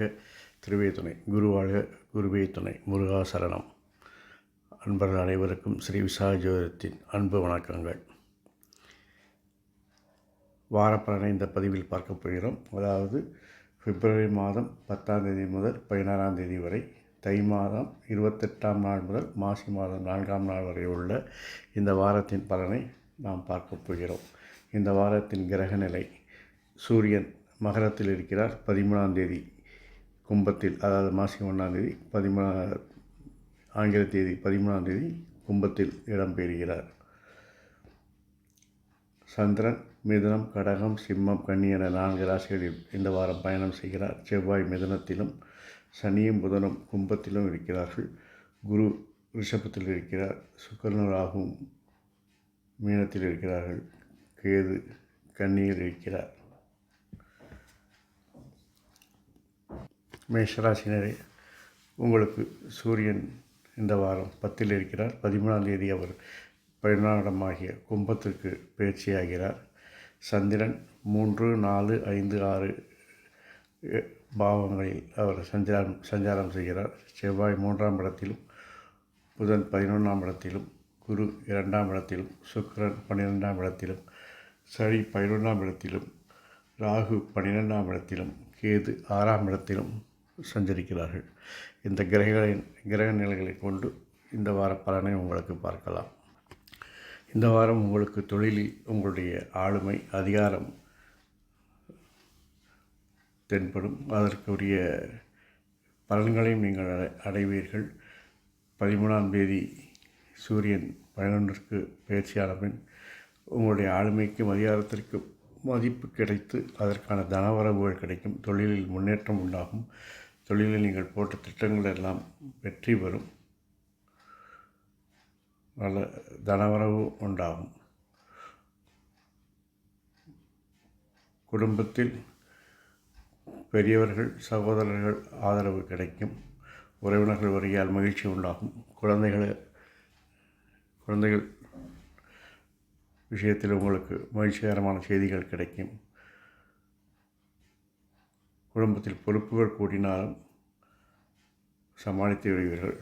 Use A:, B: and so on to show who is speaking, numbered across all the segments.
A: வாழ்க திருவே துணை குரு வாழ்க குருவே துணை முருகாசரணம் அன்பர்கள் அனைவருக்கும் ஸ்ரீ விசாஜோதத்தின் அன்பு வணக்கங்கள். வாரப்பலனை இந்த பதிவில் பார்க்க போகிறோம். அதாவது பிப்ரவரி மாதம் பத்தாம் தேதி முதல் பதினாறாம் தேதி வரை தை மாதம் இருபத்தெட்டாம் நாள் முதல் மாசி மாதம் நான்காம் நாள் வரை உள்ள இந்த வாரத்தின் பலனை நாம் பார்க்க போகிறோம். இந்த வாரத்தின் கிரக நிலை சூரியன் மகரத்தில் இருக்கிறார். பதிமூணாம் தேதி கும்பத்தில் அதாவது மாசி ஒன்றாந்தேதி பதிமூணா ஆங்கில தேதி பதிமூணாம் தேதி கும்பத்தில் இடம்பெறுகிறார் சந்திரன் மிதுனம் கடகம் சிம்மம் கன்னி என நான்கு ராசிகளில் இந்த வாரம் பயணம் செய்கிறார். செவ்வாய் மிதுனத்திலும் சனியும் புதனும் கும்பத்திலும் இருக்கிறார்கள். குரு ரிஷபத்தில் இருக்கிறார். சுக்கரன் ராகும் மீனத்தில் இருக்கிறார்கள். கேது கன்னியில் இருக்கிறார். மேஷராசினரே உங்களுக்கு சூரியன் இந்த வாரம் பத்தில் இருக்கிறார். பதிமூணாம் தேதி அவர் பதினாடமாகிய கும்பத்திற்கு பயிற்சியாகிறார் சந்திரன் மூன்று நாலு ஐந்து ஆறு பாவங்களில் அவர் சஞ்சாரம் சஞ்சாரம் செய்கிறார். செவ்வாய் மூன்றாம் இடத்திலும் புதன் பதினொன்றாம் இடத்திலும் குரு இரண்டாம் இடத்திலும் சுக்கரன் பன்னிரெண்டாம் இடத்திலும் சனி பதினொன்றாம் இடத்திலும் ராகு பன்னிரெண்டாம் இடத்திலும் கேது ஆறாம் இடத்திலும் சஞ்சரிக்கிறார்கள். இந்த கிரகங்களின் கிரக நிலைகளை கொண்டு இந்த வார பலனை உங்களுக்கு பார்க்கலாம். இந்த வாரம் உங்களுக்கு தொழிலில் உங்களுடைய ஆளுமை அதிகாரம் தென்படும். அதற்குரிய பலன்களையும் நீங்கள் அடைவீர்கள். பதிமூணாம் தேதி சூரியன் பதினொன்றிற்கு பயிற்சியான பின் உங்களுடைய ஆளுமைக்கும் அதிகாரத்திற்கும் மதிப்பு கிடைத்து அதற்கான தனவரவுகள் கிடைக்கும். தொழிலில் முன்னேற்றம் உண்டாகும். தொழிலில் நீங்கள் போட்ட திட்டங்கள் எல்லாம் வெற்றி பெறும். நல்ல தனவரவு உண்டாகும். குடும்பத்தில் பெரியவர்கள் சகோதரர்கள் ஆதரவு கிடைக்கும். உறவினர்கள் வருகையால் மகிழ்ச்சி உண்டாகும். குழந்தைகள் குழந்தைகள் விஷயத்தில் உங்களுக்கு மகிழ்ச்சிகரமான செய்திகள் கிடைக்கும். குடும்பத்தில் பொறுப்புகள் கூடினாலும் சமாளித்து விடுவீர்கள்.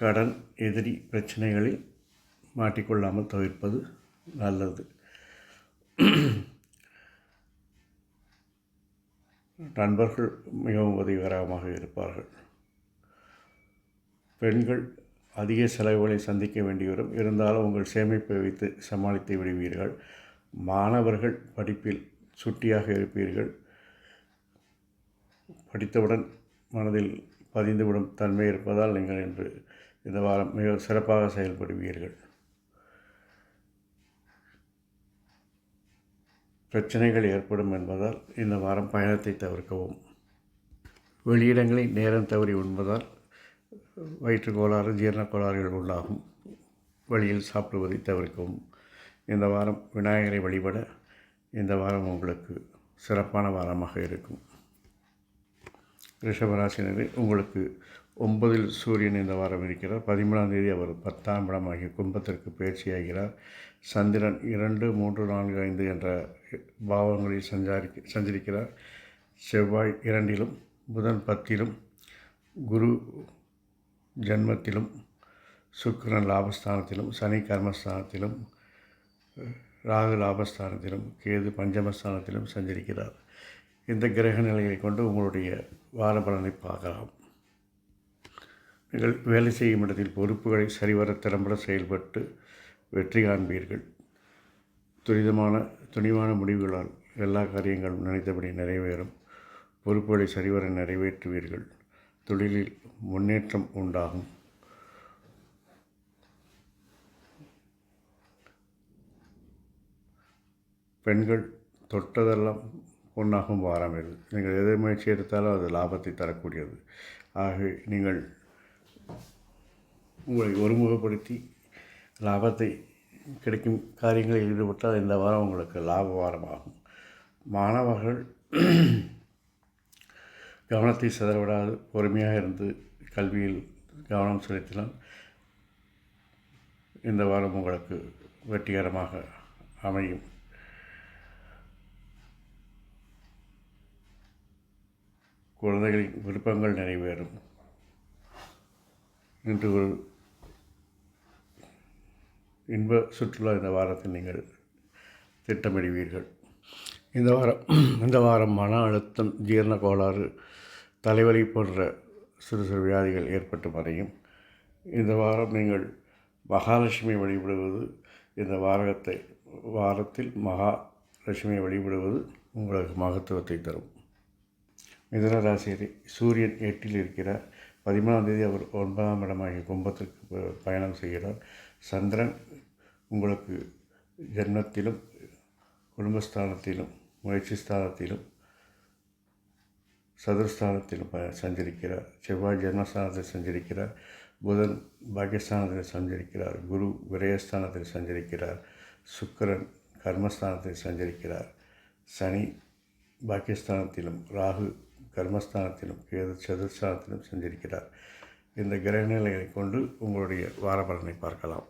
A: கடன் எதிரி பிரச்சனைகளில் மாட்டிக்கொள்ளாமல் தவிர்ப்பது நல்லது. நண்பர்கள் மிகவும் உதவிகரமாக இருப்பார்கள். பெண்கள் அதிக செலவுகளை சந்திக்க வேண்டி வரும் இருந்தாலும் உங்கள் சேமிப்பை வைத்து சமாளித்து விடுவீர்கள். மாணவர்கள் படிப்பில் சுட்டியாக இருப்பீர்கள். படித்தவுடன் மனதில் பதிந்துவிடும் தன்மை இருப்பதால் நீங்கள் இன்று இந்த வாரம் மிக சிறப்பாக செயல்படுவீர்கள். பிரச்சனைகள் ஏற்படும் என்பதால் இந்த வாரம் பயணத்தை தவிர்க்கவும். வெளியிடங்களை நேரம் தவறி உண்பதால் வயிற்று கோளாறு ஜீரண கோளாறுகள் உண்டாகும் வழியில் சாப்பிடுவதை தவிர்க்கவும். இந்த வாரம் விநாயகரை வழிபட இந்த வாரம் உங்களுக்கு சிறப்பான வாரமாக இருக்கும். ரிஷபராசினரே உங்களுக்கு ஒன்பதில் சூரியன் இந்த வாரம் இருக்கிறார். பதிமூணாம் தேதி அவர் பத்தாம் இடமாகிய கும்பத்திற்கு பயிற்சியாகிறார். சந்திரன் இரண்டு மூன்று நான்கு ஐந்து என்ற பாவங்களில் சஞ்சாரி சஞ்சரிக்கிறார். செவ்வாய் இரண்டிலும் புதன் பத்திலும் குரு ஜன்மத்திலும் சுக்கரன் லாபஸ்தானத்திலும் சனி கர்மஸ்தானத்திலும் ராகு லாபஸ்தானத்திலும் கேது பஞ்சமஸ்தானத்திலும் சஞ்சரிக்கிறார். இந்த கிரக நிலையை கொண்டு உங்களுடைய வார பலனை பார்க்கலாம். நீங்கள் வேலை செய்யும் இடத்தில் பொறுப்புகளை சரிவர திறம்பட செயல்பட்டு வெற்றி காண்பீர்கள். துரிதமான துணிவான முடிவுகளால் எல்லா காரியங்களும் நினைத்தபடி நிறைவேறும். பொறுப்புகளை சரிவர நிறைவேற்றுவீர்கள். தொழிலில் முன்னேற்றம் உண்டாகும். பெண்கள் தொட்டதெல்லாம் ஒன்றாகவும் வாரம் இது. நீங்கள் எதை முயற்சி எடுத்தாலும் அது லாபத்தை தரக்கூடியது. ஆகவே நீங்கள் உங்களை ஒருமுகப்படுத்தி லாபத்தை கிடைக்கும் காரியங்களில் ஈடுபட்டால் இந்த வாரம் உங்களுக்கு லாப வாரமாகும். மாணவர்கள் கவனத்தை செதறவிடாது பொறுமையாக இருந்து கல்வியில் கவனம் செலுத்தினால் இந்த வாரம் உங்களுக்கு வெற்றிகரமாக அமையும். குழந்தைகளின் விருப்பங்கள் நிறைவேறும். இன்று ஒரு இன்ப சுற்றுலா இந்த வாரத்தில் நீங்கள் திட்டமிடுவீர்கள். இந்த வாரம் இந்த வாரம் மன அழுத்தம் ஜீரண கோளாறு தலைவலி போன்ற சிறு சிறு வியாதிகள் ஏற்பட்டு மறையும். இந்த வாரம் நீங்கள் மகாலட்சுமி வழிபடுவது இந்த வாரத்தை வாரத்தில் மகாலட்சுமியை வழிபடுவது உங்களுக்கு மகத்துவத்தை தரும். மிதுன ராசியரை சூரியன் எட்டில் இருக்கிறார். பதிமூணாம் தேதி அவர் ஒன்பதாம் இடமாகிய கும்பத்திற்கு ப- பயணம் செய்கிறார். சந்திரன் உங்களுக்கு ஜென்மத்திலும் குடும்பஸ்தானத்திலும் முயற்சி ஸ்தானத்திலும் சதுர்ஸ்தானத்திலும் ப சஞ்சரிக்கிறார். செவ்வாய் ஜென்மஸ்தானத்தில் சஞ்சரிக்கிறார். புதன் பாக்கியஸ்தானத்தில் சஞ்சரிக்கிறார். குரு விரயஸ்தானத்தில் சஞ்சரிக்கிறார். சுக்கரன் கர்மஸ்தானத்தில் சஞ்சரிக்கிறார். சனி பாக்கியஸ்தானத்திலும் ராகு கர்மஸ்தானத்திலும் கேது சதுர்ஸ்தானத்திலும் சென்றிருக்கிறார். இந்த கிரக நிலைகளை கொண்டு உங்களுடைய வாரபலனை பார்க்கலாம்.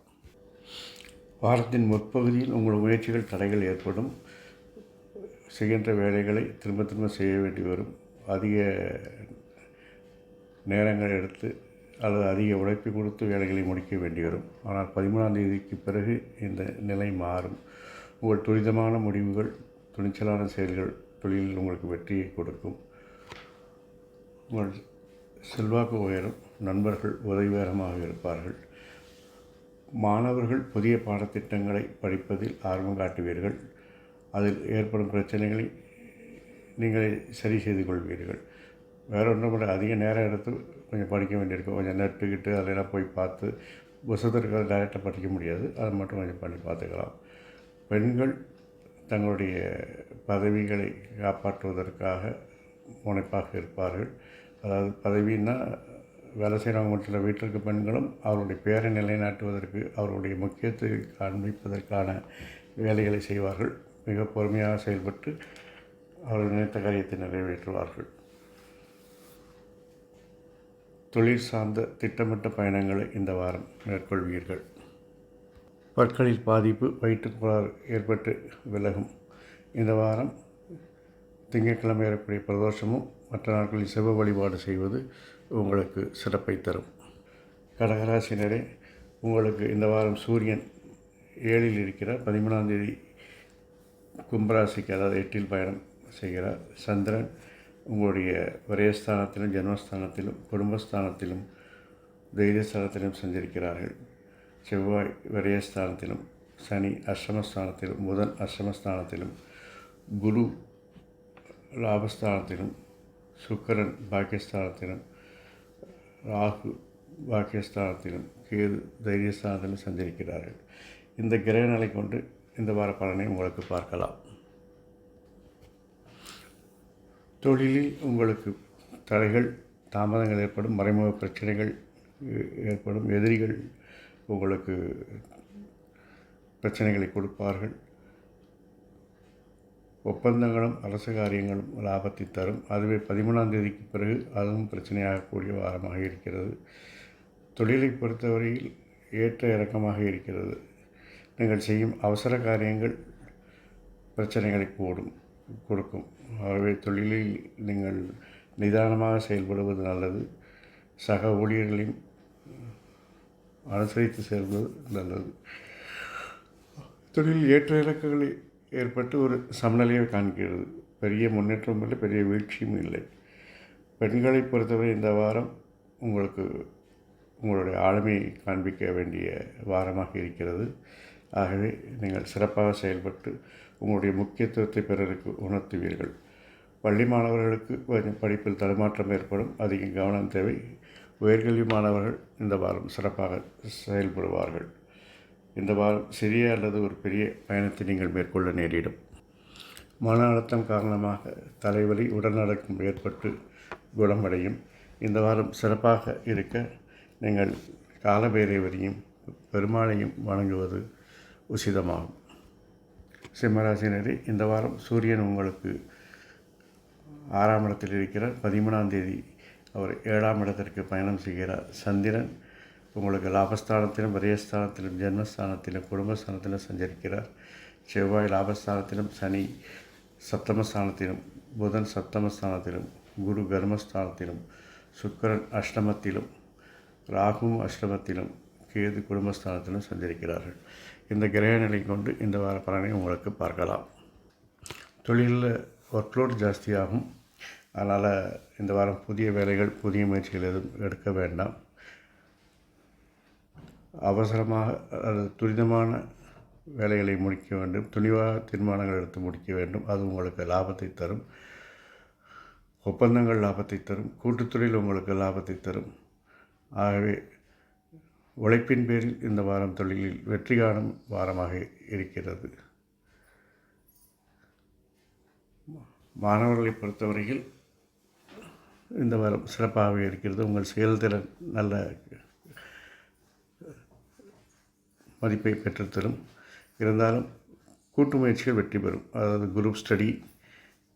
A: வாரத்தின் முற்பகுதியில் உங்கள் முயற்சிகள் தடைகள் ஏற்படும். செய்கின்ற வேலைகளை திரும்ப திரும்ப செய்ய வேண்டி வரும். அதிக நேரங்கள் எடுத்து அல்லது அதிக உழைப்பு கொடுத்து வேலைகளை முடிக்க வேண்டி வரும். ஆனால் பதிமூணாம் தேதிக்கு பிறகு இந்த நிலை மாறும். உங்கள் துரிதமான முடிவுகள் துணிச்சலான செயல்கள் தொழிலில் உங்களுக்கு வெற்றியை கொடுக்கும். உங்கள் செல்வாக்கு உயரும் நண்பர்கள் உதவிகரமாக இருப்பார்கள். மாணவர்கள் புதிய பாடத்திட்டங்களை படிப்பதில் ஆர்வம் காட்டுவீர்கள். அதில் ஏற்படும் பிரச்சனைகளை நீங்களே சரி செய்து கொள்வீர்கள். வேற ஒன்றும் இல்லை அதிக நேரம் எடுத்து கொஞ்சம் படிக்க வேண்டியிருக்கும். கொஞ்சம் நட்டுக்கிட்டு அதெல்லாம் போய் பார்த்து புத்தகத்திற்கு டைரெக்டாக படிக்க முடியாது. அதை மட்டும் கொஞ்சம் பண்ணி பார்த்துக்கலாம். பெண்கள் தங்களுடைய பதவிகளை காப்பாற்றுவதற்காக முனைப்பாக இருப்பார்கள். பதவின்னா வேலை செய்கிறவங்க மட்டும் இல்லை வீட்டில் இருக்க பெண்களும் அவருடைய பேரை நிலைநாட்டுவதற்கு அவருடைய முக்கியத்துவத்தை காண்பிப்பதற்கான வேலைகளை செய்வார்கள். மிக பொறுமையாக செயல்பட்டு அவர்கள் நினைத்த காரியத்தை நிறைவேற்றுவார்கள். தொழில் சார்ந்த திட்டமிட்ட பயணங்களை இந்த வாரம் மேற்கொள்வீர்கள். பற்களில் பாதிப்பு வயிற்றுக்கோளாறு ஏற்பட்டு விலகும். இந்த வாரம் திங்கட்கிழமை ஏற்படைய பிரதோஷமும் மற்ற நாட்களில் சிவ வழிபாடு செய்வது உங்களுக்கு சிறப்பை தரும். கடகராசினரே உங்களுக்கு இந்த வாரம் சூரியன் ஏழில் இருக்கிறார். பதிமூணாம் தேதி கும்பராசிக்கு அதாவது எட்டில் பயணம் செய்கிறார். சந்திரன் உங்களுடைய விரயஸ்தானத்திலும் ஜென்மஸ்தானத்திலும் குடும்பஸ்தானத்திலும் தைரியஸ்தானத்திலும் சென்றிருக்கிறார்கள் செவ்வாய் விரயஸ்தானத்திலும் சனி அஷ்டமஸ்தானத்திலும் புதன் அஷ்டமஸ்தானத்திலும் குரு லாபஸ்தானத்திலும் சுக்கரன் பாக்கியஸ்தானத்திலும் ராகு பாக்கியஸ்தானத்திலும் கேது தைரியஸ்தானத்திலும் சஞ்சரிக்கிறார்கள். இந்த கிரக நிலை கொண்டு இந்த வார பலனை உங்களுக்கு பார்க்கலாம். தொழிலில் உங்களுக்கு தடைகள் தாமதங்கள் ஏற்படும் மறைமுக பிரச்சனைகள் ஏ- ஏற்படும் எதிரிகள் உங்களுக்கு பிரச்சனைகளை கொடுப்பார்கள். ஒப்பந்தங்களும் அரசு காரியங்களும் லாபத்தை தரும். அதுவே பதிமூணாம் தேதிக்கு பிறகு அதுவும் பிரச்சனையாகக்கூடிய வாரமாக இருக்கிறது. தொழிலை பொறுத்தவரையில் ஏற்ற இறக்கமாக இருக்கிறது. நீங்கள் செய்யும் அவசர காரியங்கள் பிரச்சனைகளை கூடும் கொடுக்கும். ஆகவே தொழிலில் நீங்கள் நிதானமாக செயல்படுவது நல்லது. சக ஊழியர்களையும் அனுசரித்து செயல்படுவது நல்லது. தொழில் ஏற்ற இலக்குகளை ஏற்பட்டு ஒரு சமநிலையை காண்கிறது. பெரிய முன்னேற்றம் இல்லை பெரிய வீழ்ச்சியும் இல்லை. பெண்களை பொறுத்தவரை இந்த வாரம் உங்களுக்கு உங்களுடைய ஆளுமையை காண்பிக்க வேண்டிய வாரமாக இருக்கிறது. ஆகவே நீங்கள் சிறப்பாக செயல்பட்டு உங்களுடைய முக்கியத்துவத்தை பிறருக்கு உணர்த்துவீர்கள். பள்ளி மாணவர்களுக்கு கொஞ்சம் படிப்பில் தடுமாற்றம் ஏற்படும். அதிக கவனம் தேவை. உயர்கல்வி மாணவர்கள் இந்த வாரம் சிறப்பாக செயல்படுவார்கள். இந்த வாரம் சிறிய அல்லது ஒரு பெரிய பயணத்தை நீங்கள் மேற்கொள்ள நேரிடும். மன அழுத்தம் காரணமாக தலைவலி உடல்நடக்கம் ஏற்பட்டு குணமடையும். இந்த வாரம் சிறப்பாக இருக்க நீங்கள் காலபேரேவரையும் பெருமாளையும் வணங்குவது உசிதமாகும். சிம்மராசினரே இந்த வாரம் சூரியன் உங்களுக்கு ஆறாம் இடத்தில் இருக்கிறார். பதிமூணாம் தேதி அவர் ஏழாம் இடத்திற்கு பயணம் செய்கிறார். சந்திரன் உங்களுக்கு லாபஸ்தானத்திலும் விரயஸ்தானத்திலும் ஜென்மஸ்தானத்திலும் குடும்பஸ்தானத்திலும் சஞ்சரிக்கிறார். செவ்வாய் லாபஸ்தானத்திலும் சனி சப்தமஸ்தானத்திலும் புதன் சப்தமஸ்தானத்திலும் குரு கர்மஸ்தானத்திலும் சுக்கிரன் அஷ்டமத்திலும் ராகுவும் அஷ்டமத்திலும் கேது குடும்பஸ்தானத்திலும் சஞ்சரிக்கிறார்கள். இந்த கிரக நிலை கொண்டு இந்த வார பலனை உங்களுக்கு பார்க்கலாம். தொழிலில் ஒர்க்லோட் ஜாஸ்தியாகும். அதனால் இந்த வாரம் புதிய வேலைகள் புதிய முயற்சிகள் எதுவும் எடுக்க வேண்டாம். அவசரமாக அல்லது துரிதமான வேலைகளை முடிக்க வேண்டும். துணிவாக தீர்மானங்கள் எடுத்து முடிக்க வேண்டும். அது உங்களுக்கு லாபத்தை தரும். ஒப்பந்தங்கள் லாபத்தை தரும். கூட்டுத்துறையில் உங்களுக்கு லாபத்தை தரும். ஆகவே உழைப்பின் பேரில் இந்த வாரம் தொழிலில் வெற்றி காணும் வாரமாக இருக்கிறது. மாணவர்களை பொறுத்தவரையில் இந்த வாரம் சிறப்பாகவே இருக்கிறது. உங்கள் செயல்திறன் நல்ல மதிப்பை பெற்றுத்தரும் இருந்தாலும் கூட்டு முயற்சிகள் வெற்றி பெறும். அதாவது குரூப் ஸ்டடி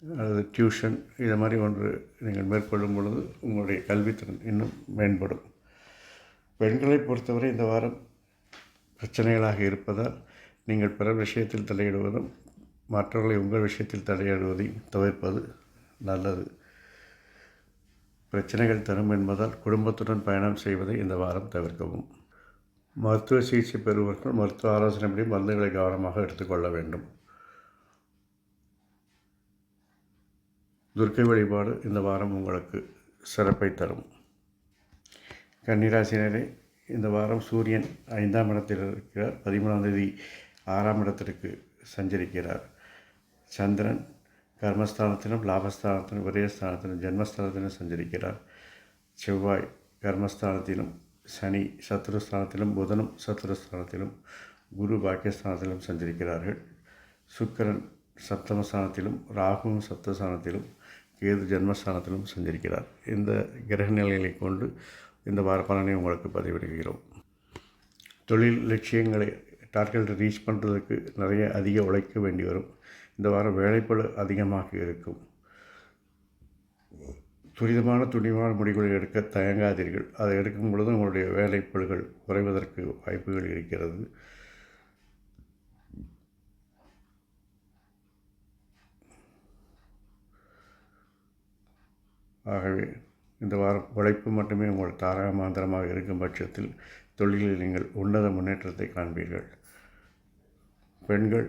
A: அல்லது டியூஷன் இதை மாதிரி ஒன்று நீங்கள் மேற்கொள்ளும் பொழுது உங்களுடைய கல்வித்திறன் இன்னும் மேம்படும். பெண்களை பொறுத்தவரை இந்த வாரம் பிரச்சனைகளாக இருப்பதால் நீங்கள் பிறர் விஷயத்தில் தலையிடுவதும் மற்றவர்களை உங்கள் விஷயத்தில் தலையிடுவதையும் தவிர்ப்பது நல்லது. பிரச்சனைகள் தரும் என்பதால் குடும்பத்துடன் பயணம் செய்வதை இந்த வாரம் தவிர்க்கவும். மருத்துவ சிகிச்சை பெறுவர்கள் மருத்துவ ஆலோசனைப்படி மருந்துகளை கவனமாக எடுத்துக்கொள்ள வேண்டும். துர்க்கை வழிபாடு இந்த வாரம் உங்களுக்கு சிறப்பை தரும். கன்னிராசினரே இந்த வாரம் சூரியன் ஐந்தாம் இடத்தில் இருக்கிறார். பதிமூணாம் தேதி ஆறாம் இடத்திற்கு சஞ்சரிக்கிறார். சந்திரன் கர்மஸ்தானத்திலும் லாபஸ்தானத்திலும் விரயஸ்தானத்திலும் ஜென்மஸ்தானத்திலும் சஞ்சரிக்கிறார். செவ்வாய் கர்மஸ்தானத்திலும் சனி சத்துருஸ்தானத்திலும் புதனும் சத்துருஸ்தானத்திலும் குரு பாக்கியஸ்தானத்திலும் சஞ்சரிக்கிறார்கள். சுக்கரன் சப்தமஸ்தானத்திலும் ராகுவும் சப்தஸ்தானத்திலும் கேது ஜென்மஸ்தானத்திலும் சஞ்சரிக்கிறார். இந்த கிரக நிலைகளை கொண்டு இந்த வார பலனை உங்களுக்கு பதிவிடுகிறோம். தொழில் லட்சியங்களை டார்கெட் ரீச் பண்ணுறதுக்கு நிறைய அதிக உழைக்க வேண்டி வரும். இந்த வாரம் வேலைப்பழு அதிகமாக இருக்கும். துரிதமான துணிவான முடிவுகளை எடுக்க தயங்காதீர்கள். அதை எடுக்கும் பொழுது உங்களுடைய வேலைப்பழுகள் குறைவதற்கு வாய்ப்புகள் இருக்கிறது. ஆகவே இந்த வாரம் உழைப்பு மட்டுமே உங்கள் தாரக மாந்திரமாக இருக்கும் பட்சத்தில் தொழிலில் நீங்கள் உன்னத முன்னேற்றத்தை காண்பீர்கள். பெண்கள்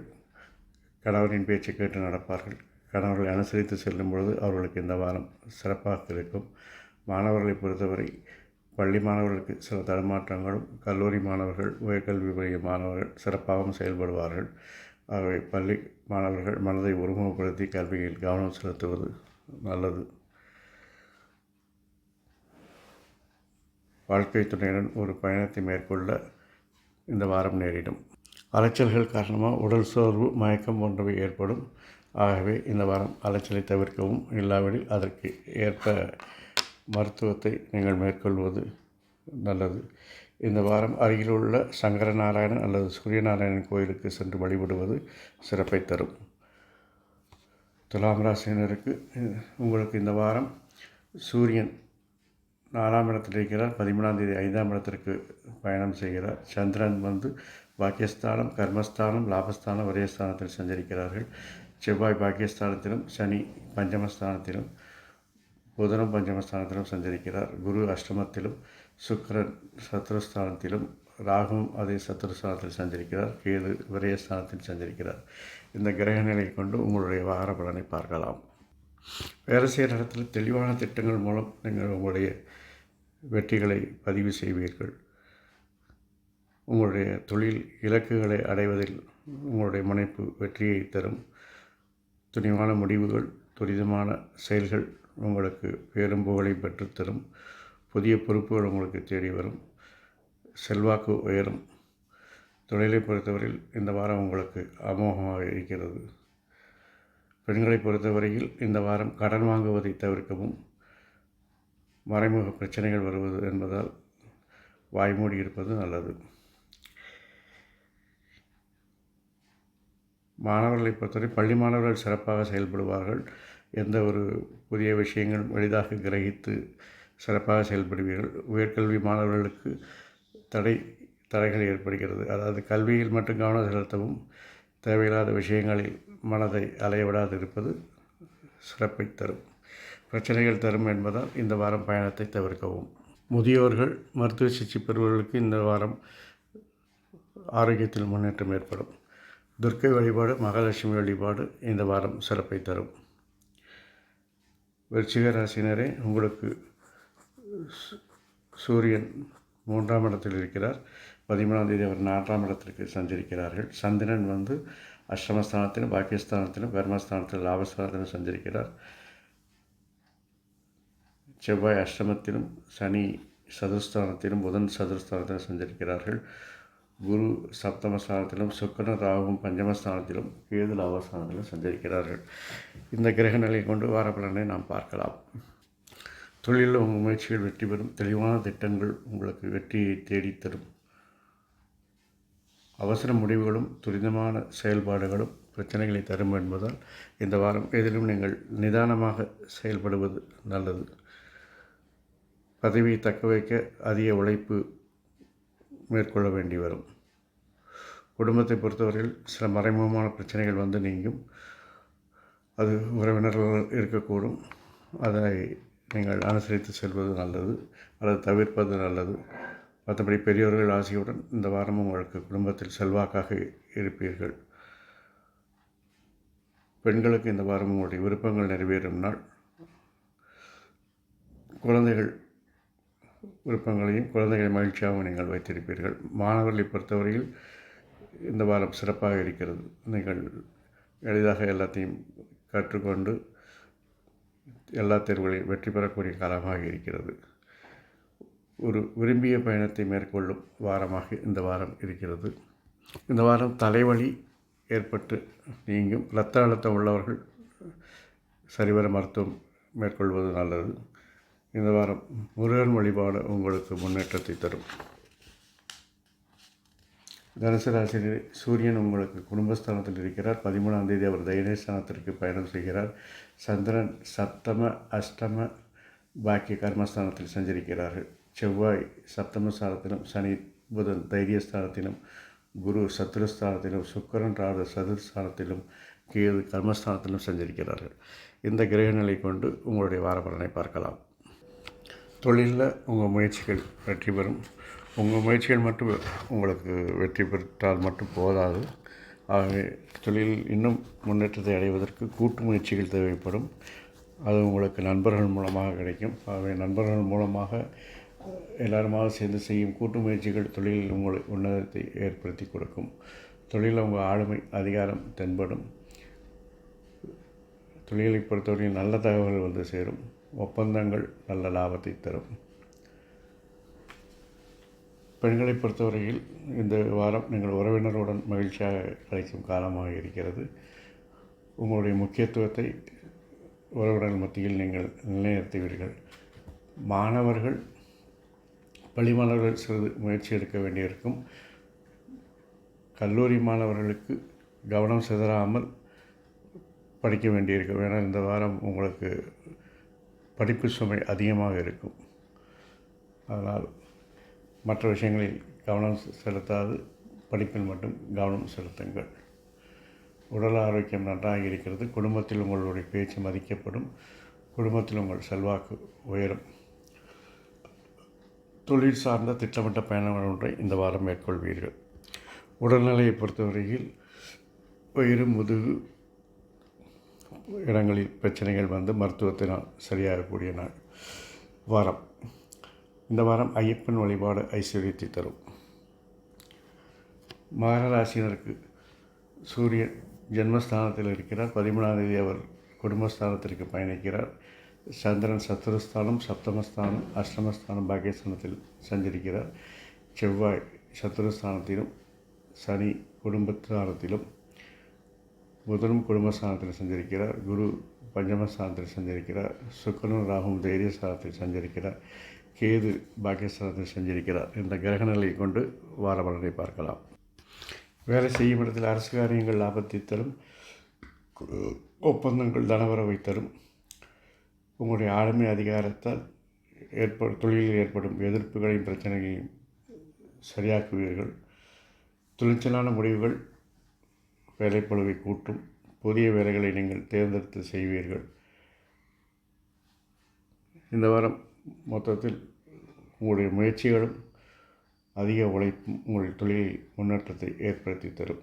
A: கணவரின் பேச்சை கேட்டு நடப்பார்கள். கணவர்களை அனுசரித்து செல்லும் பொழுது அவர்களுக்கு இந்த வாரம் சிறப்பாக இருக்கும். மாணவர்களை பொறுத்தவரை பள்ளி மாணவர்களுக்கு சில தடுமாற்றங்களும் கல்லூரி மாணவர்கள் உயர்கல்வி பயிலும் மாணவர்கள் சிறப்பாகவும் செயல்படுவார்கள். ஆகவே பள்ளி மாணவர்கள் மனதை ஒருமுகப்படுத்தி கல்வியில் கவனம் செலுத்துவது நல்லது. வாழ்க்கை துணையுடன் ஒரு பயணத்தை மேற்கொள்ள இந்த வாரம் நேரிடும். அலைச்சல்கள் காரணமாக உடல் சோர்வு மயக்கம் போன்றவை ஏற்படும். ஆகவே இந்த வாரம் அலைச்சலை தவிர்க்கவும் இல்லாவிடில் அதற்கு ஏற்ப மருத்துவத்தை நீங்கள் மேற்கொள்வது நல்லது. இந்த வாரம் அருகில் உள்ள சங்கரநாராயணன் அல்லது சூரியநாராயணன் கோயிலுக்கு சென்று வழிபடுவது சிறப்பை தரும். துலாம் ராசினருக்கு உங்களுக்கு இந்த வாரம் சூரியன் நாலாம் இடத்தில் இருக்கிறார் பதிமூணாம் தேதி ஐந்தாம் இடத்திற்கு பயணம் செய்கிறார். சந்திரன் வந்து பாக்கியஸ்தானம் கர்மஸ்தானம் லாபஸ்தானம் ஒரே ஸ்தானத்தில் சஞ்சரிக்கிறார்கள். செவ்வாய் பாக்கியஸ்தானத்திலும் சனி பஞ்சமஸ்தானத்திலும் புதனும் பஞ்சமஸ்தானத்திலும் சஞ்சரிக்கிறார். குரு அஷ்டமத்திலும் சுக்கரன் சத்ருஸ்தானத்திலும் ராகுவும் அதே சத்ருஸ்தானத்தில் சஞ்சரிக்கிறார். கேது விரயஸ்தானத்தில் சஞ்சரிக்கிறார். இந்த கிரக நிலையை கொண்டு உங்களுடைய வாகர பலனை பார்க்கலாம். வேலை செய்கிற இடத்துல தெளிவான திட்டங்கள் மூலம் நீங்கள் உங்களுடைய வெற்றிகளை பதிவு செய்வீர்கள். உங்களுடைய தொழில் இலக்குகளை அடைவதில் உங்களுடைய முனைப்பு வெற்றியை தரும். துணிவான முடிவுகள் துரிதமான செயல்கள் உங்களுக்கு பேரும் புகழை பெற்றுத்தரும். புதிய பொறுப்புகள் உங்களுக்கு தேடி வரும். செல்வாக்கு உயரும். தொழிலை பொறுத்தவரையில் இந்த வாரம் உங்களுக்கு அமோகமாக இருக்கிறது. பெண்களை பொறுத்தவரையில் இந்த வாரம் கடன் வாங்குவதை தவிர்க்கவும் மறைமுக பிரச்சனைகள் வருவது என்பதால் வாய்மூடி இருப்பது நல்லது. மாணவர்களை பொறுத்தவரை பள்ளி மாணவர்கள் சிறப்பாக செயல்படுவார்கள். எந்த ஒரு புதிய விஷயங்கள் எளிதாக கிரகித்து சிறப்பாக செயல்படுவீர்கள். உயர்கல்வி மாணவர்களுக்கு தடை தடைகள் ஏற்படுகிறது. அதாவது கல்வியில் மட்டும் கவனம் செலுத்தவும் தேவையில்லாத விஷயங்களில் மனதை அலையவிடாது இருப்பது சிறப்பை தரும். பிரச்சனைகள் தரும் என்பதால் இந்த வாரம் பயணத்தை தவிர்க்கவும். முதியோர்கள் மருத்துவ சிகிச்சை பெறுபவர்களுக்கு இந்த வாரம் ஆரோக்கியத்தில் முன்னேற்றம் ஏற்படும். துர்க்கை வழிபாடு மகாலட்சுமி வழிபாடு இந்த வாரம் சிறப்பை தரும். விருச்சிக ராசினரே உங்களுக்கு சு- சூரியன் மூன்றாம் இடத்தில் இருக்கிறார். பதிமூணாம் தேதி அவர் நான்காம் இடத்திற்கு சஞ்சரிக்கிறார்கள். சந்திரன் வந்து அஷ்டமஸ்தானத்திலும் பாக்கியஸ்தானத்திலும் கர்மஸ்தானத்திலும் லாபஸ்தானத்திலும் சஞ்சரிக்கிறார். செவ்வாய் அஷ்டமத்திலும் சனி சதுர்ஸ்தானத்திலும் புதன் சதுர்ஸ்தானத்திலும் சஞ்சரிக்கிறார்கள். குரு சப்தமஸ்தானத்திலும் சுக்கரன் ராகுவும் பஞ்சமஸ்தானத்திலும் கேது லாபஸ்தானத்திலும் சஞ்சரிக்கிறார்கள். இந்த கிரக நிலையை கொண்டு வார பலனை நாம் பார்க்கலாம். தொழிலில் உங்கள் முயற்சிகள் வெற்றி பெறும். தெளிவான திட்டங்கள் உங்களுக்கு வெற்றியை தேடித்தரும் அவசர முடிவுகளும் துரிதமான செயல்பாடுகளும் பிரச்சனைகளை தரும் என்பதால் இந்த வாரம் எதிலும் நீங்கள் நிதானமாக செயல்படுவது நல்லது. பதவியை தக்க வைக்க அதிக உழைப்பு மேற்கொள்ள வேண்டி வரும். குடும்பத்தை பொறுத்தவரையில் சில மறைமுகமான பிரச்சனைகள் வந்து நீங்கும். அது உறவினர்கள் இருக்கக்கூடும். அதை நீங்கள் அனுசரித்து செல்வது நல்லது. அல்லது தவிர்ப்பது நல்லது. மற்றபடி பெரியோர்கள் ஆசையுடன் இந்த வாரமும் உங்களுக்கு குடும்பத்தில் செல்வாக்காக இருப்பீர்கள். பெண்களுக்கு இந்த வாரம் உங்களுடைய விருப்பங்கள் நிறைவேறும் நாள். குழந்தைகள் விருப்பங்களையும் குழந்தைகளை மகிழ்ச்சியாகவும் நீங்கள் வைத்திருப்பீர்கள். மாணவர்களை பொறுத்தவரையில் இந்த வாரம் சிறப்பாக இருக்கிறது. நீங்கள் எளிதாக எல்லாத்தையும் கற்றுக்கொண்டு எல்லா தேர்வுகளையும் வெற்றி பெறக்கூடிய காலமாக இருக்கிறது. ஒரு விரும்பிய பயணத்தை மேற்கொள்ளும் வாரமாக இந்த வாரம் இருக்கிறது. இந்த வாரம் தலைவலி ஏற்பட்டு நீங்கும். இரத்த அழுத்தம் உள்ளவர்கள் சரிவர மருத்துவம் மேற்கொள்வது நல்லது. இந்த வாரம் முருகன் வழிபாடு உங்களுக்கு முன்னேற்றத்தை தரும். தனுசு ராசியில் சூரியன் உங்களுக்கு குடும்பஸ்தானத்தில் இருக்கிறார். பதிமூணாம் தேதி அவர் தைரியஸ்தானத்திற்கு பயணம் செய்கிறார். சந்திரன் சப்தம அஷ்டம பாக்கிய கர்மஸ்தானத்தில் சஞ்சரிக்கிறார்கள். செவ்வாய் சப்தமஸ்தானத்திலும் சனி புதன் தைரியஸ்தானத்திலும் குரு சத்துருஸ்தானத்திலும் சுக்கரன் ராத சதுர்ஸ்தானத்திலும் கேது கர்மஸ்தானத்திலும் சஞ்சரிக்கிறார்கள். இந்த கிரக நிலை கொண்டு உங்களுடைய வாரபலனை பார்க்கலாம். தொழிலில் உங்கள் முயற்சிகள் வெற்றி பெறும். உங்கள் முயற்சிகள் மட்டும் உங்களுக்கு வெற்றி பெற்றால் மட்டும் போதாது. ஆகவே தொழிலில் இன்னும் முன்னேற்றத்தை அடைவதற்கு கூட்டு முயற்சிகள் தேவைப்படும். அது உங்களுக்கு நண்பர்கள் மூலமாக கிடைக்கும். ஆகவே நண்பர்கள் மூலமாக எல்லாருமாக சேர்ந்து செய்யும் கூட்டு முயற்சிகள் தொழிலில் உங்களை உன்னதத்தை ஏற்படுத்தி கொடுக்கும். தொழிலில் உங்கள் ஆளுமை அதிகாரம் தென்படும். தொழிலை பொறுத்தவரையில் நல்ல தகவல்கள் வந்து சேரும். ஒப்பந்தங்கள் நல்ல லாபத்தை தரும். பெண்களை பொறுத்தவரையில் இந்த வாரம் நீங்கள் உறவினருடன் மகிழ்ச்சியாக கழிக்கும் காலமாக இருக்கிறது. உங்களுடைய முக்கியத்துவத்தை உறவினர் மத்தியில் நீங்கள் நிலைநிறுத்துவீர்கள். மாணவர்கள் பள்ளி மாணவர்கள் சிறிது முயற்சி எடுக்க வேண்டியிருக்கும். கல்லூரி மாணவர்களுக்கு கவனம் சிதறாமல் படிக்க வேண்டியிருக்கும். ஏன்னா இந்த வாரம் உங்களுக்கு படிப்பு சுமை அதிகமாக இருக்கும். அதனால் மற்ற விஷயங்களில் கவனம் செலுத்தாது. படிப்பில் மட்டும் கவனம் செலுத்துங்கள். உடல் ஆரோக்கியம் நன்றாக இருக்கிறது. குடும்பத்தில் உங்களுடைய பேச்சு மதிக்கப்படும். குடும்பத்தில் உங்கள் செல்வாக்கு உயரும். தொழில் சார்ந்த திட்டமிட்ட பயணங்கள் ஒன்றை இந்த வாரம் மேற்கொள்வீர்கள். உடல்நிலையை பொறுத்தவரையில் வயிறு முதுகு இடங்களில் பிரச்சனைகள் வந்து மருத்துவத்தினால் சரியாகக்கூடிய நாள். வாரம். இந்த வாரம் ஐயப்பன் வழிபாடு ஐஸ்வர்யத்தை தரும். மகராசினருக்கு சூரியன் ஜென்மஸ்தானத்தில் இருக்கிறார். பதிமூணாம் தேதி அவர் குடும்பஸ்தானத்திற்கு பயணிக்கிறார். சந்திரன் சத்துருஸ்தானம் சப்தமஸ்தானம் அஷ்டமஸ்தானம் பாக்கியஸ்தானத்தில் சஞ்சரிக்கிறார். செவ்வாய் சத்துருஸ்தானத்திலும் சனி குடும்பஸ்தானத்திலும் புதனும் குடும்பஸ்தானத்தில் சஞ்சரிக்கிறார் குரு பஞ்சமஸ்தானத்தில் சஞ்சரிக்கிறார் சுக்கரனும் ராகும் தைரியஸ்தானத்தில் சஞ்சரிக்கிறார் கேது பாக்கியஸ்தானத்தில் சஞ்சரிக்கிறார். இந்த கிரக நிலையை கொண்டு வார பலனை பார்க்கலாம். வேலை செய்யும் இடத்தில் அரசு காரியங்கள் லாபத்தை தரும் ஒப்பந்தங்கள் தனவரவை தரும். உங்களுடைய ஆளுமை அதிகாரத்தால் ஏற்ப தொழிலில் ஏற்படும் எதிர்ப்புகளையும் பிரச்சனைகளையும் சரியாக்குவீர்கள். துணிச்சலான முடிவுகள் வேலைப்பளுவை கூட்டும் புதிய வேலைகளை நீங்கள் தேர்ந்தெடுத்து செய்வீர்கள். இந்த வாரம் மொத்தத்தில் உங்களுடைய முயற்சிகளும் அதிக உழைப்பும் உங்கள் தொழிலில் முன்னேற்றத்தை ஏற்படுத்தி தரும்.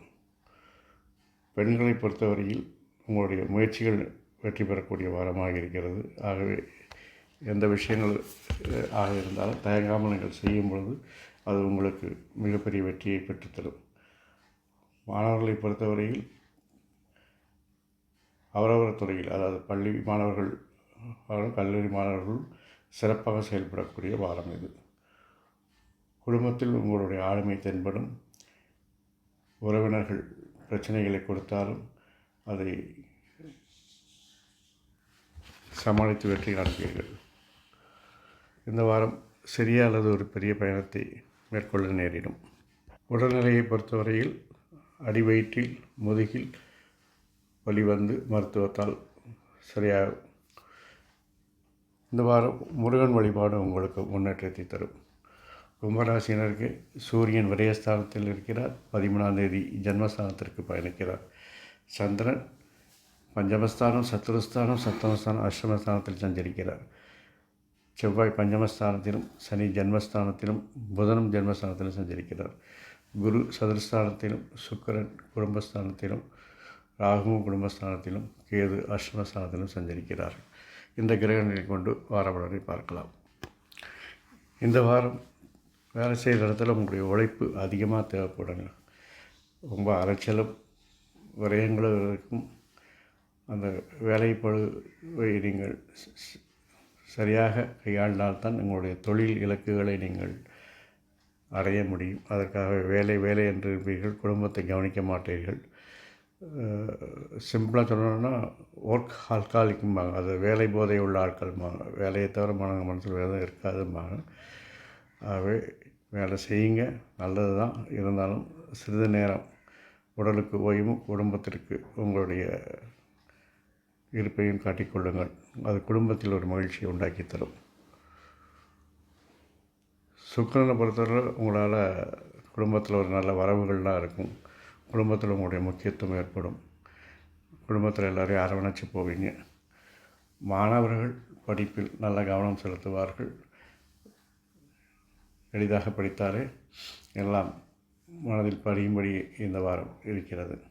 A: பெண்களை பொறுத்தவரையில் உங்களுடைய முயற்சிகள் வெற்றி பெறக்கூடிய வாரமாக இருக்கிறது. ஆகவே எந்த விஷயங்கள் ஆக இருந்தாலும் தயங்காமல் நீங்கள் செய்யும் பொழுது அது உங்களுக்கு மிகப்பெரிய வெற்றியை பெற்றுத்தரும். மாணவர்களை பொறுத்தவரையில் அவரவர் துறையில் அதாவது பள்ளி மாணவர்கள் கல்லூரி மாணவர்கள் சிறப்பாக செயல்படக்கூடிய வாரம் இது. குடும்பத்தில் உங்களுடைய ஆளுமை தென்படும். உறவினர்கள் பிரச்சனைகளை கொடுத்தாலும் அதை சமாளித்து வெற்றி காண்பீர்கள். இந்த வாரம் சிறிய அல்லது ஒரு பெரிய பயணத்தை மேற்கொள்ள நேரிடும். உடல்நிலையை பொறுத்தவரையில் அடிவயிற்றில் முதுகில் வலி வந்து மருத்துவத்தால் சரியாகும். இந்த வாரம் முருகன் வழிபாடு உங்களுக்கு முன்னேற்றத்தை தரும். கும்பராசினருக்கு சூரியன் விரயஸ்தானத்தில் இருக்கிறார். பதிமூணாம் தேதி ஜென்மஸ்தானத்திற்கு பயணிக்கிறார். சந்திரன் பஞ்சமஸ்தானம் சத்துருஸ்தானம் சப்தமஸ்தானம் அஷ்டமஸ்தானத்தில் சஞ்சரிக்கிறார். செவ்வாய் பஞ்சமஸ்தானத்திலும் சனி ஜென்மஸ்தானத்திலும் புதனும் ஜென்மஸ்தானத்திலும் சஞ்சரிக்கிறார். குரு சதுரஸ்தானத்திலும் சுக்கரன் குடும்பஸ்தானத்திலும் ராகுவும் குடும்பஸ்தானத்திலும் கேது அஷ்டமஸ்தானத்திலும் சஞ்சரிக்கிறார் இந்த கிரகங்களை கொண்டு வாரபலனை பார்க்கலாம். இந்த வாரம் வேலை செய்கிற இடத்துல உங்களுடைய உழைப்பு அதிகமாக தேவைப்படுங்க. ரொம்ப அலைச்சலும் விரயங்களும் இருக்கும். அந்த வேலைப்பழுவை நீங்கள் சரியாக கையாண்டால்தான் உங்களுடைய தொழில் இலக்குகளை நீங்கள் அடைய முடியும். அதற்காக வேலை வேலை என்று இருப்பீர்கள் குடும்பத்தை கவனிக்க மாட்டீர்கள். சிம்பிளாக சொல்லணும்னா ஒர்க் ஆல்காலிக்கும்பாங்க அது வேலை போதை உள்ள ஆட்கள்பாங்க வேலையை தவிர மன மனசில் வேலை இருக்காதும்பாங்க ஆகவே வேலை செய்யுங்க. நல்லது தான். இருந்தாலும் சிறிது நேரம் உடலுக்கு ஓய்வும் குடும்பத்திற்கு உங்களுடைய இருப்பையும் காட்டிக்கொள்ளுங்கள் அது குடும்பத்தில் ஒரு மகிழ்ச்சியை உண்டாக்கி தரும். சுக்கிரனை பொறுத்தவரை உங்களால் குடும்பத்தில் ஒரு நல்ல வரவுகள்லாம் இருக்கும். குடும்பத்தில் உங்களுடைய முக்கியத்துவம் ஏற்படும். குடும்பத்தில் எல்லோரையும் அரவணைச்சு போவீங்க. மாணவர்கள் படிப்பில் நல்ல கவனம் செலுத்துவார்கள். எளிதாக படித்தாலே எல்லாம் மனதில் படியும்படி இந்த வாரம் இருக்கிறது.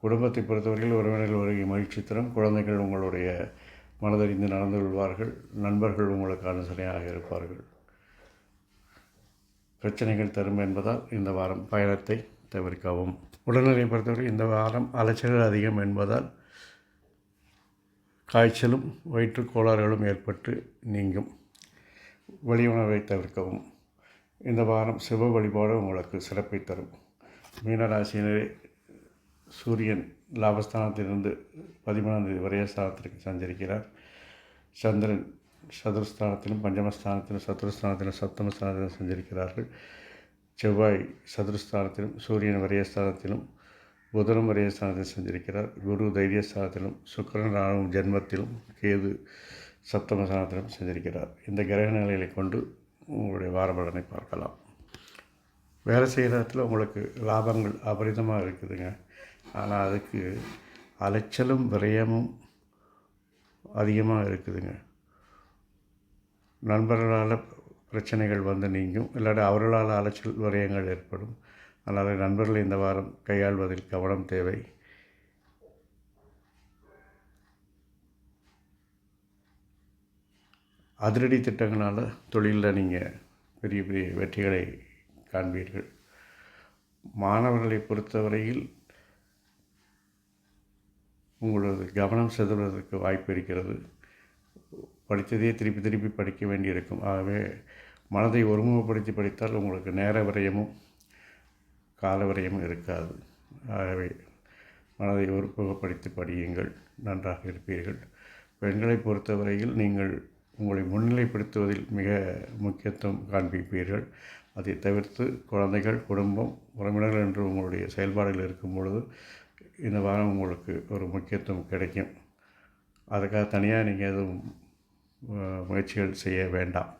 A: குடும்பத்தை பொறுத்தவரையில் உறவினர்கள் வருகை மகிழ்ச்சி தரும். குழந்தைகள் உங்களுடைய மனதறிந்து நடந்து கொள்வார்கள். நண்பர்கள் உங்களுக்கு அனுசரணையாக இருப்பார்கள். பிரச்சனைகள் தரும் என்பதால் இந்த வாரம் பயணத்தை தவிர்க்கவும். உடல்நிலையை பொறுத்தவரை இந்த வாரம் அலைச்சல்கள் அதிகம் என்பதால் காய்ச்சலும் வயிற்றுக் கோளாறுகளும் ஏற்பட்டு நீங்கும். வெளி உணவை தவிர்க்கவும். இந்த வாரம் சிவ வழிபாடு உங்களுக்கு சிறப்பை தரும். மீனராசினரே சூரியன் லாபஸ்தானத்திலிருந்து பதிமூணாம் தேதி விரயஸ்தானத்திற்கு சஞ்சரிக்கிறார். சந்திரன் சதுரஸ்தானத்திலும் பஞ்சமஸ்தானத்திலும் சத்துருஸ்தானத்திலும் சப்தமஸ்தானத்திலும் செஞ்சிருக்கிறார்கள். செவ்வாய் சதுரஸ்தானத்திலும் சூரியன் வரியஸ்தானத்திலும் புதனும் விரயஸ்தானத்தில் செஞ்சிருக்கிறார். குரு தைரியஸ்தானத்திலும் சுக்கிரன் ராணுவம் ஜென்மத்திலும் கேது சப்தமஸ்தானத்திலும் செஞ்சிருக்கிறார். இந்த கிரக நிலைகளை கொண்டு உங்களுடைய வாரபலனை பார்க்கலாம். வேலை செய்கிற இடத்துல உங்களுக்கு லாபங்கள் அபரிதமாக இருக்குதுங்க. ஆனால் அதுக்கு அலைச்சலும் விரயமும் அதிகமாக இருக்குதுங்க. நண்பர்களால் பிரச்சனைகள் வந்து நீங்கும். இல்லாட்டி அவர்களால் அலைச்சல் விரயங்கள் ஏற்படும். அதனால் நண்பர்களை இந்த வாரம் கையாள்வதில் கவனம் தேவை. அதிரடி திட்டங்களால் தொழிலில் நீங்கள் பெரிய பெரிய வெற்றிகளை காண்பீர்கள். மாணவர்களை பொறுத்தவரையில் உங்களது கவனம் செதுவதற்கு வாய்ப்பு இருக்கிறது. படித்ததையே திருப்பி திருப்பி படிக்க வேண்டியிருக்கும். ஆகவே மனதை ஒருமுகப்படுத்தி படித்தால் உங்களுக்கு நேர விரயமும் கால விரயமும் இருக்காது. ஆகவே மனதை ஒருமுகப்படுத்தி படியுங்கள். நன்றாக இருப்பீர்கள். பெண்களை பொறுத்தவரையில் நீங்கள் உங்களை முன்னிலைப்படுத்துவதில் மிக முக்கியத்துவம் காண்பிப்பீர்கள். அதை தவிர்த்து குழந்தைகள் குடும்பம் உறவினர்கள் என்று உங்களுடைய செயல்பாடுகள் இருக்கும் பொழுது இந்த வாரம் உங்களுக்கு ஒரு முக்கியத்துவம் கிடைக்கும். அதுக்காக தனியாக நீங்கள் எதுவும் முயற்சிகள் செய்ய வேண்டாம்.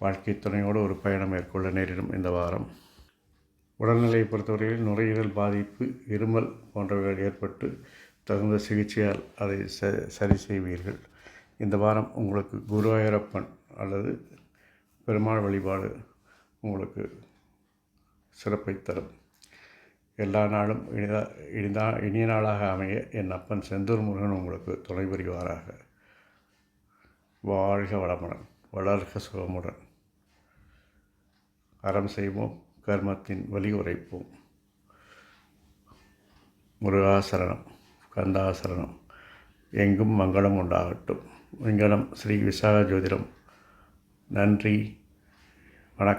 A: வாழ்க்கை துணையோடு ஒரு பயணம் மேற்கொள்ள நேரிடும் இந்த வாரம். உடல்நிலையை பொறுத்தவரையில் நுரையீரல் பாதிப்பு இருமல் போன்றவைகள் ஏற்பட்டு தகுந்த சிகிச்சையால் அதை ச சரி செய்வீர்கள். இந்த வாரம் உங்களுக்கு குருவாயூரப்பன் அல்லது பெருமாள் வழிபாடு உங்களுக்கு சிறப்பை தரும். எல்லா நாளும் இனிதா இனிதா இனிய நாளாக அமைய என் அப்பன் செந்தூர் முருகன் உங்களுக்கு துணை புரிவாராக. வாழ்க வளமுடன் வளர்க சுகமுடன். அறம் செய்வோம் கர்மத்தின் வழி உரைப்போம். முருகாசரணம் கந்தாசரணம் எங்கும் மங்களம் உண்டாகட்டும். விங்கடம் ஸ்ரீ விசாக ஜோதிடம் நன்றி வணக்கம்.